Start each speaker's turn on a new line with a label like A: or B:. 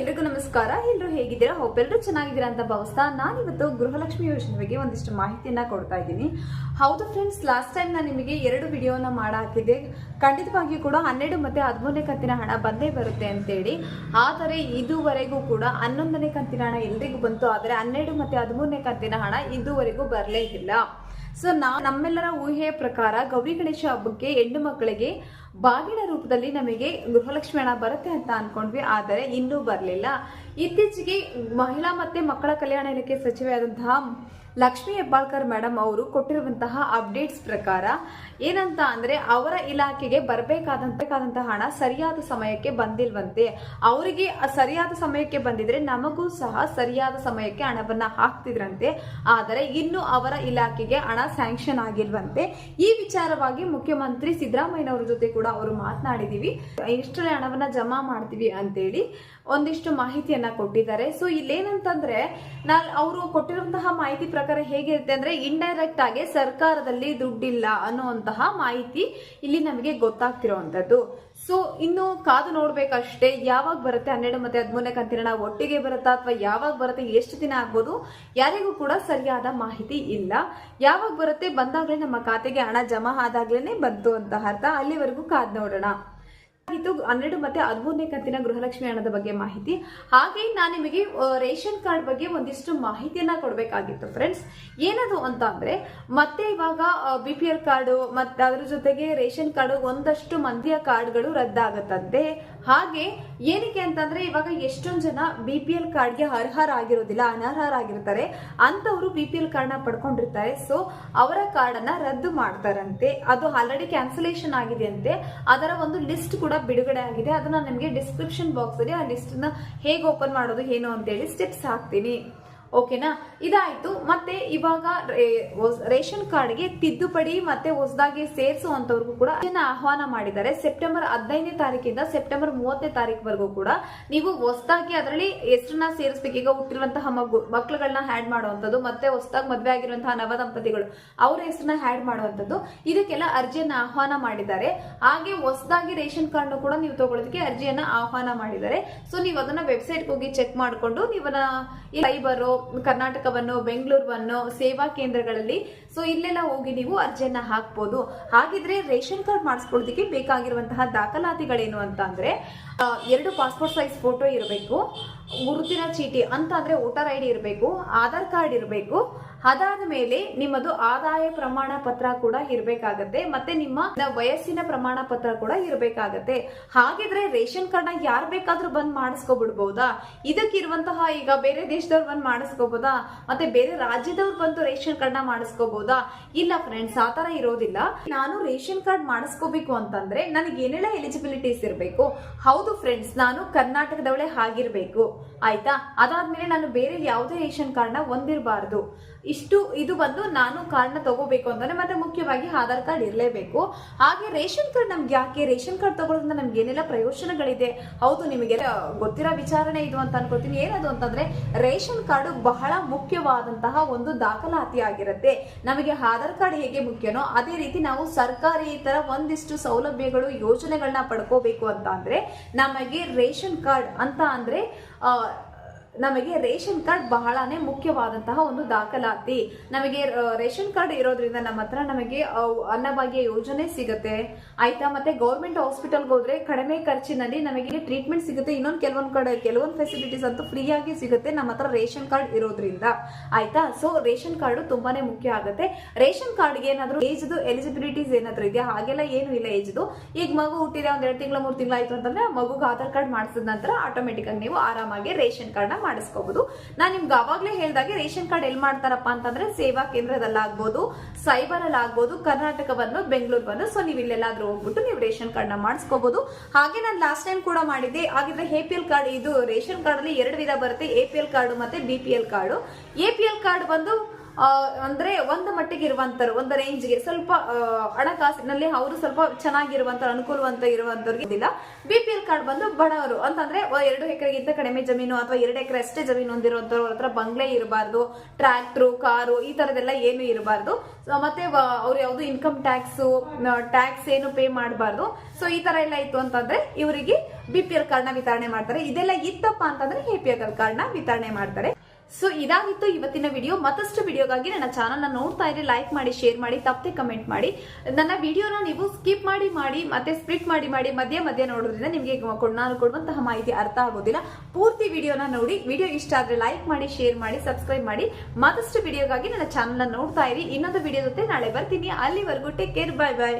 A: ಎಲ್ರಿಗೂ ನಮಸ್ಕಾರ. ಎಲ್ಲರೂ ಹೇಗಿದ್ದೀರಾ? ಹೋಪ್ ಎಲ್ಲರೂ ಚೆನ್ನಾಗಿದ್ದೀರಾ ಅಂತ ಭಾವಿಸ್ತಾ ನಾನಿವತ್ತು ಗೃಹಲಕ್ಷ್ಮಿ ಯೋಜನೆ ಬಗ್ಗೆ ಒಂದಿಷ್ಟು ಮಾಹಿತಿಯನ್ನು ಕೊಡ್ತಾ ಇದ್ದೀನಿ. ಹೌದು ಫ್ರೆಂಡ್ಸ್ ಲಾಸ್ಟ್ ಟೈಮ್ ನಾನು ನಿಮಗೆ ಎರಡು ವಿಡಿಯೋನ ಮಾಡಾಕಿದ್ದೆ. ಖಂಡಿತವಾಗಿಯೂ ಕೂಡ ಹನ್ನೆರಡು ಮತ್ತೆ ಹದಿಮೂರನೇ ಕಂತಿನ ಹಣ ಬಂದೇ ಬರುತ್ತೆ ಅಂತೇಳಿ. ಆದರೆ ಇದುವರೆಗೂ ಕೂಡ ಹನ್ನೊಂದನೇ ಕಂತಿನ ಹಣ ಎಲ್ರಿಗೂ ಬಂತು. ಆದರೆ ಹನ್ನೆರಡು ಮತ್ತೆ ಹದಿಮೂರನೇ ಕಂತಿನ ಹಣ ಇದುವರೆಗೂ ಬರಲೇ ಇಲ್ಲ. ಸೊ ನಾ ನಮ್ಮೆಲ್ಲರ ಊಹೆಯ ಪ್ರಕಾರ ಗೌರಿ ಗಣೇಶ ಹಬ್ಬಕ್ಕೆ ಹೆಣ್ಣು ಮಕ್ಕಳಿಗೆ ಬಾಗಿನ ರೂಪದಲ್ಲಿ ನಮಗೆ ಗೃಹಲಕ್ಷ್ಮಿ ಹಣ ಬರುತ್ತೆ ಅಂತ ಅನ್ಕೊಂಡ್ವಿ. ಆದರೆ ಇನ್ನೂ ಬರಲಿಲ್ಲ. ಇತ್ತೀಚೆಗೆ ಮಹಿಳಾ ಮತ್ತೆ ಮಕ್ಕಳ ಕಲ್ಯಾಣ ಇಲಾಖೆ ಸಚಿವೆಯಾದಂತಹ ಲಕ್ಷ್ಮೀ ಹೆಬ್ಬಾಳ್ಕರ್ ಮೇಡಮ್ ಅವರು ಕೊಟ್ಟಿರುವಂತಹ ಅಪ್ಡೇಟ್ಸ್ ಪ್ರಕಾರ ಏನಂತ ಅಂದ್ರೆ ಅವರ ಇಲಾಖೆಗೆ ಬರಬೇಕಾದಂತ ಹಣ ಸರಿಯಾದ ಸಮಯಕ್ಕೆ ಬಂದಿಲ್ವಂತೆ. ಅವರಿಗೆ ಸರಿಯಾದ ಸಮಯಕ್ಕೆ ಬಂದಿದ್ರೆ ನಮಗೂ ಸಹ ಸರಿಯಾದ ಸಮಯಕ್ಕೆ ಹಣವನ್ನ ಹಾಕ್ತಿದ್ರಂತೆ. ಆದರೆ ಇನ್ನು ಅವರ ಇಲಾಖೆಗೆ ಹಣ ಸ್ಯಾಂಕ್ಷನ್ ಆಗಿಲ್ವಂತೆ. ಈ ವಿಚಾರವಾಗಿ ಮುಖ್ಯಮಂತ್ರಿ ಸಿದ್ದರಾಮಯ್ಯನವರ ಜೊತೆ ಕೂಡ ಅವರು ಮಾತನಾಡಿದೀವಿ. ಎಷ್ಟರಲ್ಲಿ ಹಣವನ್ನ ಜಮಾ ಮಾಡ್ತೀವಿ ಅಂತೇಳಿ ಒಂದಿಷ್ಟು ಮಾಹಿತಿಯನ್ನ ಕೊಟ್ಟಿದ್ದಾರೆ. ಸೊ ಇಲ್ಲೇನಂತಂದ್ರೆ ನಾ ಅವರು ಕೊಟ್ಟಿರುವಂತಹ ಮಾಹಿತಿ ಪ್ರಕಾರ ಹೇಗಿರುತ್ತೆ ಅಂದ್ರೆ ಇಂಡೈರೆಕ್ಟ್ ಆಗಿ ಸರ್ಕಾರದಲ್ಲಿ ದುಡ್ಡಿಲ್ಲ ಅನ್ನುವಂತಹ ಮಾಹಿತಿ ಇಲ್ಲಿ ನಮಗೆ ಗೊತ್ತಾಗ್ತಿರುವಂತದ್ದು ಸೊ ಇನ್ನು ಕಾದು ನೋಡ್ಬೇಕಷ್ಟೇ, ಯಾವಾಗ ಬರುತ್ತೆ ಹನ್ನೆರಡು ಮತ್ತೆ ಹದಿಮೂರನೇ ಕಂತಿನ ಒಟ್ಟಿಗೆ ಬರುತ್ತಾ ಅಥವಾ ಯಾವಾಗ ಬರುತ್ತೆ, ಎಷ್ಟು ದಿನ ಆಗ್ಬೋದು, ಯಾರಿಗೂ ಕೂಡ ಸರಿಯಾದ ಮಾಹಿತಿ ಇಲ್ಲ. ಯಾವಾಗ ಬರುತ್ತೆ ಬಂದಾಗಲೇ ನಮ್ಮ ಖಾತೆಗೆ ಹಣ ಜಮಾ ಆದಾಗ್ಲೇನೆ ಬಂತು ಅಂತ ಅರ್ಥ. ಅಲ್ಲಿವರೆಗೂ ಕಾದು ನೋಡೋಣ. ಇದು ಹನ್ನೆರಡು ಮತ್ತೆ ಹದಿಮೂರನೇ ಕಂತಿನ ಗೃಹಲಕ್ಷ್ಮಿ ಹಣದ ಬಗ್ಗೆ ಮಾಹಿತಿ. ಹಾಗೆ ನಾನು ನಿಮಗೆ ರೇಷನ್ ಕಾರ್ಡ್ ಬಗ್ಗೆ ಒಂದಿಷ್ಟು ಮಾಹಿತಿಯನ್ನ ಕೊಡಬೇಕಾಗಿತ್ತು ಫ್ರೆಂಡ್ಸ್ ಏನದು ಅಂತ ಅಂದ್ರೆ, ಮತ್ತೆ ಇವಾಗ ಬಿ ಪಿ ಎಲ್ ಕಾರ್ಡು ಮತ್ತೆ ಅದ್ರ ಜೊತೆಗೆ ರೇಷನ್ ಕಾರ್ಡು ಒಂದಷ್ಟು ಮಂದಿಯ ಕಾರ್ಡ್ಗಳು ರದ್ದಾಗತ್ತಂತೆ. ಹಾಗೆ ಏನಕ್ಕೆ ಅಂತಂದ್ರೆ ಇವಾಗ ಎಷ್ಟೊಂದು ಜನ ಬಿ ಪಿ ಎಲ್ ಕಾರ್ಡ್ಗೆ ಅರ್ಹರಾಗಿರೋದಿಲ್ಲ, ಅನರ್ಹರಾಗಿರ್ತಾರೆ. ಅಂತವರು ಬಿ ಪಿ ಎಲ್ ಕಾರ್ಡ್ನ ಪಡ್ಕೊಂಡಿರ್ತಾರೆ. ಸೊ ಅವರ ಕಾರ್ಡನ್ನ ರದ್ದು ಮಾಡ್ತಾರಂತೆ. ಅದು ಆಲ್ರೆಡಿ ಕ್ಯಾನ್ಸಲೇಷನ್ ಆಗಿದೆ ಅಂತೆ ಅದರ ಒಂದು ಲಿಸ್ಟ್ ಕೂಡ ಬಿಡುಗಡೆ ಆಗಿದೆ. ಅದನ್ನ ನಿಮಗೆ ಡಿಸ್ಕ್ರಿಪ್ಷನ್ ಬಾಕ್ಸ್ ಅಲ್ಲಿ ಆ ಲಿಸ್ಟ್ನ ಹೇಗೆ ಓಪನ್ ಮಾಡೋದು, ಏನು ಅಂತೇಳಿ ಸ್ಟೆಪ್ಸ್ ಹಾಕ್ತೀನಿ. ಓಕೆನಾ? ಇದಾಯ್ತು. ಮತ್ತೆ ಇವಾಗ ರೇಷನ್ ಕಾರ್ಡ್ಗೆ ತಿದ್ದುಪಡಿ ಮತ್ತೆ ಹೊಸದಾಗಿ ಸೇರಿಸುವಂತವ್ರಿಗೂ ಕೂಡ ಆಹ್ವಾನ ಮಾಡಿದ್ದಾರೆ. ಸೆಪ್ಟೆಂಬರ್ ಹದಿನೈದನೇ ತಾರೀಕಿಂದ ಸೆಪ್ಟೆಂಬರ್ ಮೂವತ್ತನೇ ತಾರೀಕುವರೆಗೂ ಕೂಡ ನೀವು ಹೊಸದಾಗಿ ಅದರಲ್ಲಿ ಹೆಸರನ್ನ ಸೇರಿಸ್ಬೇಕು. ಈಗ ಹುಟ್ಟಿರುವಂತಹ ಮಗು ಮಕ್ಕಳುಗಳನ್ನ ಹ್ಯಾಡ್ ಮಾಡುವಂಥದ್ದು, ಮತ್ತೆ ಹೊಸದಾಗಿ ಮದುವೆ ಆಗಿರುವಂತಹ ನವ ದಂಪತಿಗಳು ಅವ್ರ ಹೆಸರನ್ನ ಹ್ಯಾಡ್ ಮಾಡುವಂಥದ್ದು, ಇದಕ್ಕೆಲ್ಲ ಅರ್ಜಿಯನ್ನ ಆಹ್ವಾನ ಮಾಡಿದ್ದಾರೆ. ಹಾಗೆ ಹೊಸದಾಗಿ ರೇಷನ್ ಕಾರ್ಡ್ ಕೂಡ ನೀವು ತಗೊಳ್ಳೋದಕ್ಕೆ ಅರ್ಜಿಯನ್ನ ಆಹ್ವಾನ ಮಾಡಿದ್ದಾರೆ. ಸೊ ನೀವು ಅದನ್ನ ವೆಬ್ಸೈಟ್ ಹೋಗಿ ಚೆಕ್ ಮಾಡಿಕೊಂಡು ನೀವನ್ನ ಸೈಬರು ಕರ್ನಾಟಕವನ್ನು ಬೆಂಗಳೂರನ್ನು ಸೇವಾ ಕೇಂದ್ರಗಳಲ್ಲಿ. ಸೊ ಇಲ್ಲೆಲ್ಲ ಹೋಗಿ ನೀವು ಅರ್ಜಿಯನ್ನ ಹಾಕ್ಬೋದು. ಹಾಗಿದ್ರೆ ರೇಷನ್ ಕಾರ್ಡ್ ಮಾಡಿಸ್ಕೊಳ್ಳೋದಕ್ಕೆ ಬೇಕಾಗಿರುವಂತಹ ದಾಖಲಾತಿಗಳೇನು ಅಂತ ಅಂದ್ರೆ ಎರಡು ಪಾಸ್ಪೋರ್ಟ್ ಸೈಜ್ ಫೋಟೋ ಇರಬೇಕು ಗುರುತಿನ ಚೀಟಿ ಅಂತ ಅಂದ್ರೆ ವೋಟರ್ ಐ ಡಿ ಇರಬೇಕು, ಆಧಾರ್ ಕಾರ್ಡ್ ಇರಬೇಕು ಅದಾದ ಮೇಲೆ ನಿಮ್ಮದು ಆದಾಯ ಪ್ರಮಾಣ ಪತ್ರ ಕೂಡ ಇರಬೇಕಾಗತ್ತೆ, ಮತ್ತೆ ನಿಮ್ಮ ವಯಸ್ಸಿನ ಪ್ರಮಾಣ ಪತ್ರ ಕೂಡ ಇರಬೇಕಾಗತ್ತೆ. ಹಾಗಿದ್ರೆ ರೇಷನ್ ಕಾರ್ಡ್ನ ಯಾರು ಬೇಕಾದ್ರೂ ಬಂದ್ ಮಾಡಿಸ್ಕೊಬಿಡ್ಬಹುದಾ ಇದಕ್ಕಿರುವಂತಹ ಈಗ ಬೇರೆ ದೇಶದವ್ರು ಬಂದ್ ಮಾಡಿಸ್ಕೋಬಹುದಾ ಮತ್ತೆ ಬೇರೆ ರಾಜ್ಯದವ್ರು ಬಂದು ರೇಷನ್ ಕಾರ್ಡ್ನ ಮಾಡಿಸ್ಕೋಬಹುದಾ ಇಲ್ಲ ಫ್ರೆಂಡ್ಸ್ ಆತರ ಇರೋದಿಲ್ಲ. ನಾನು ರೇಷನ್ ಕಾರ್ಡ್ ಮಾಡಿಸ್ಕೋಬೇಕು ಅಂತಂದ್ರೆ ನನಗೆ ಏನೆಲ್ಲ ಎಲಿಜಿಬಿಲಿಟೀಸ್ ಇರಬೇಕು. ಹೌದು ಫ್ರೆಂಡ್ಸ್, ನಾನು ಕರ್ನಾಟಕದವಳೆ ಆಗಿರ್ಬೇಕು. ಆಯ್ತಾ? ಅದಾದ್ಮೇಲೆ ನಾನು ಬೇರೆ ಯಾವುದೇ ರೇಷನ್ ಕಾರ್ಡ್ನ ಹೊಂದಿರಬಾರ್ದು. ಇಷ್ಟು ಇದು ಬಂದು ನಾನು ಕಾರ್ಡ್ನ ತಗೋಬೇಕು ಅಂತಾನೆ, ಮತ್ತೆ ಮುಖ್ಯವಾಗಿ ಆಧಾರ್ ಕಾರ್ಡ್ ಇರಲೇಬೇಕು. ಹಾಗೆ ರೇಷನ್ ಕಾರ್ಡ್ ನಮ್ಗೆ ಯಾಕೆ? ರೇಷನ್ ಕಾರ್ಡ್ ತಗೊಳ್ಳೋದ್ರಿಂದ ನಮ್ಗೆ ಏನೆಲ್ಲ ಪ್ರಯೋಜನಗಳಿದೆ? ಹೌದು, ನಿಮಗೆ ಗೊತ್ತಿರೋ ವಿಚಾರಣೆ ಇದು ಅಂತ ಅನ್ಕೋತೀನಿ ಏನದು ಅಂತಂದ್ರೆ, ರೇಷನ್ ಕಾರ್ಡ್ ಬಹಳ ಮುಖ್ಯವಾದಂತಹ ಒಂದು ದಾಖಲಾತಿ ಆಗಿರುತ್ತೆ. ನಮಗೆ ಆಧಾರ್ ಕಾರ್ಡ್ ಹೇಗೆ ಮುಖ್ಯನೋ, ಅದೇ ರೀತಿ ನಾವು ಸರ್ಕಾರಿ ತರ ಒಂದಿಷ್ಟು ಸೌಲಭ್ಯಗಳು ಯೋಜನೆಗಳನ್ನ ಪಡ್ಕೋಬೇಕು ಅಂತ ಅಂದ್ರೆ, ನಮಗೆ ರೇಷನ್ ಕಾರ್ಡ್ ಅಂತ ಅಂದ್ರೆ ನಮಗೆ ರೇಷನ್ ಕಾರ್ಡ್ ಬಹಳನೇ ಮುಖ್ಯವಾದಂತಹ ಒಂದು ದಾಖಲಾತಿ. ನಮಗೆ ರೇಷನ್ ಕಾರ್ಡ್ ಇರೋದ್ರಿಂದ ನಮ್ಮ ಹತ್ರ ನಮಗೆ ಅನ್ನಭಾಗ್ಯ ಯೋಜನೆ ಸಿಗುತ್ತೆ. ಆಯ್ತಾ? ಮತ್ತೆ ಗೌರ್ಮೆಂಟ್ ಹಾಸ್ಪಿಟಲ್ಗೆ ಹೋದ್ರೆ ಕಡಿಮೆ ಖರ್ಚಿನಲ್ಲಿ ನಮಗೆ ಟ್ರೀಟ್ಮೆಂಟ್ ಸಿಗುತ್ತೆ. ಇನ್ನೊಂದು ಕೆಲವೊಂದು ಕಡೆ, ಕೆಲವೊಂದು ಫೆಸಿಲಿಟೀಸ್ ಅಂತೂ ಫ್ರೀ ಆಗಿ ಸಿಗುತ್ತೆ ನಮ್ಮ ಹತ್ರ ರೇಷನ್ ಕಾರ್ಡ್ ಇರೋದ್ರಿಂದ. ಆಯ್ತಾ? ಸೊ ರೇಷನ್ ಕಾರ್ಡ್ ತುಂಬಾನೇ ಮುಖ್ಯ ಆಗುತ್ತೆ. ರೇಷನ್ ಕಾರ್ಡ್ಗೆ ಏನಾದ್ರು ಏಜ್ದು ಎಲಿಜಿಬಿಲಿಟೀಸ್ ಏನಾದ್ರು ಇದೆಯಾ? ಹಾಗೆಲ್ಲ ಏನು ಇಲ್ಲ ಏಜ್ದು. ಈಗ ಮಗು ಹುಟ್ಟಿದೆ, ಒಂದ್ ಎರಡು ತಿಂಗಳ, ಮೂರು ತಿಂಗಳು ಆಯ್ತು ಅಂತಂದ್ರೆ ಮಗುಗೆ ಆಧಾರ್ ಕಾರ್ಡ್ ಮಾಡಿಸಿದ ನಂತರ ಆಟೋಮೆಟಿಕ್ ಆಗಿ ನೀವು ಆರಾಮಾಗಿ ರೇಷನ್ ಕಾರ್ಡ್ನ ಮಾಡಿಸ್ಕೋಬಹುದು ನಾನು ನಿಮ್ಗೆ ಅವಾಗ್ಲೇ ಹೇಳ್ದಾಗೆ ರೇಷನ್ ಕಾರ್ಡ್ ಎಲ್ಲಿ ಮಾಡ್ತಾರಪ್ಪ ಅಂತಂದ್ರೆ ಸೇವಾ ಕೇಂದ್ರದಲ್ಲಾಗ್ಬೋದು ಸೈಬರ್ ಅಲ್ಲಿ ಆಗ್ಬೋದು ಬಂದು ಬೆಂಗಳೂರು ಬಂದು ಸೊ ನೀವು ಇಲ್ಲೆಲ್ಲಾದ್ರೂ ಹೋಗ್ಬಿಟ್ಟು ನೀವು ರೇಷನ್ ಕಾರ್ಡ್ನ ಮಾಡಿಸ್ಕೋಬಹುದು ಹಾಗೆ ನಾನು ಲಾಸ್ಟ್ ಟೈಮ್ ಕೂಡ ಮಾಡಿದ್ದೆ. ಹಾಗಿದ್ರೆ ಎ ಪಿ ಎಲ್ ಕಾರ್ಡ್ ಇದು ರೇಷನ್ ಕಾರ್ಡ್ ಅಲ್ಲಿ ಎರಡು ವಿಧ ಬರುತ್ತೆ. ಎ ಪಿ ಎಲ್ ಕಾರ್ಡ್ ಮತ್ತೆ B P L card A P L card ಬಂದು ಅಂದ್ರೆ ಒಂದು ಮಟ್ಟಿಗೆ ಇರುವಂತರು ಒಂದು ರೇಂಜ್ಗೆ ಸ್ವಲ್ಪ ಹಣಕಾಸಿನಲ್ಲಿ ಅವರು ಸ್ವಲ್ಪ ಚೆನ್ನಾಗಿರುವಂತ ಅನುಕೂಲವಂತ ಇರುವಂತವ್ರಿಗೆ ಇದಿಲ್ಲ. ಬಿ ಪಿ ಎಲ್ ಕಾರ್ಡ್ ಬಂದು ಬಡವರು, ಅಂತಂದ್ರೆ ಎರಡು ಎಕರೆಗಿಂತ ಕಡಿಮೆ ಜಮೀನು ಅಥವಾ ಎರಡು ಎಕರೆ ಅಷ್ಟೇ ಜಮೀನು ಹೊಂದಿರುವಂತವ್ರ ಹತ್ರ ಬಂಗ್ಲೆ ಇರಬಾರ್ದು ಟ್ರ್ಯಾಕ್ಟ್ರು ಕಾರು ಈ ತರದೆಲ್ಲ ಏನು ಇರಬಾರ್ದು. ಮತ್ತೆ ಅವ್ರು ಯಾವುದು ಇನ್ಕಮ್ ಟ್ಯಾಕ್ಸ್ ಟ್ಯಾಕ್ಸ್ ಏನು ಪೇ ಮಾಡಬಾರ್ದು. ಸೊ ಈ ತರ ಎಲ್ಲ ಇತ್ತು ಅಂತಂದ್ರೆ ಇವರಿಗೆ ಬಿ ಪಿ ಎಲ್ ಕಾರ್ಡ್ನ ವಿತರಣೆ ಮಾಡ್ತಾರೆ. ಇದೆಲ್ಲ ಇತ್ತಪ್ಪ ಅಂತಂದ್ರೆ ಎ ಪಿ ಎಲ್ ಕಾರ್ಡ್ನ ವಿತರಣೆ ಮಾಡ್ತಾರೆ. ಸೊ ಇದಾಗಿತ್ತು ಇವತ್ತಿನ ವಿಡಿಯೋ ಮತ್ತಷ್ಟು ವಿಡಿಯೋಗಾಗಿ ನನ್ನ ಚಾನಲ್ನ ನೋಡ್ತಾ ಇರಿ ಲೈಕ್ ಮಾಡಿ ಶೇರ್ ಮಾಡಿ, ತಪ್ಪದೆ ಕಮೆಂಟ್ ಮಾಡಿ. ನನ್ನ ವಿಡಿಯೋನ ನೀವು ಸ್ಕಿಪ್ ಮಾಡಿ ಮಾಡಿ, ಮತ್ತೆ ಸ್ಪ್ಲಿಟ್ ಮಾಡಿ ಮಾಡಿ, ಮಧ್ಯೆ ಮಧ್ಯೆ ನೋಡೋದ್ರಿಂದ ನಿಮಗೆ ನಾನು ಕೊಡುವಂತಹ ಮಾಹಿತಿ ಅರ್ಥ ಆಗೋದಿಲ್ಲ. ಪೂರ್ತಿ ವಿಡಿಯೋನ ನೋಡಿ ವಿಡಿಯೋ ಇಷ್ಟ ಆದರೆ ಲೈಕ್ ಮಾಡಿ ಶೇರ್ ಮಾಡಿ ಸಬ್ಸ್ಕ್ರೈಬ್ ಮಾಡಿ. ಮತ್ತಷ್ಟು ವಿಡಿಯೋಗಾಗಿ ನನ್ನ ಚಾನಲ್ನ ನೋಡ್ತಾ ಇರಿ. ಇನ್ನೊಂದು ವಿಡಿಯೋ ಜೊತೆ ನಾಳೆ ಬರ್ತೀನಿ. ಅಲ್ಲಿವರೆಗೂ ಟೇಕ್ ಕೇರ್ ಬೈ ಬೈ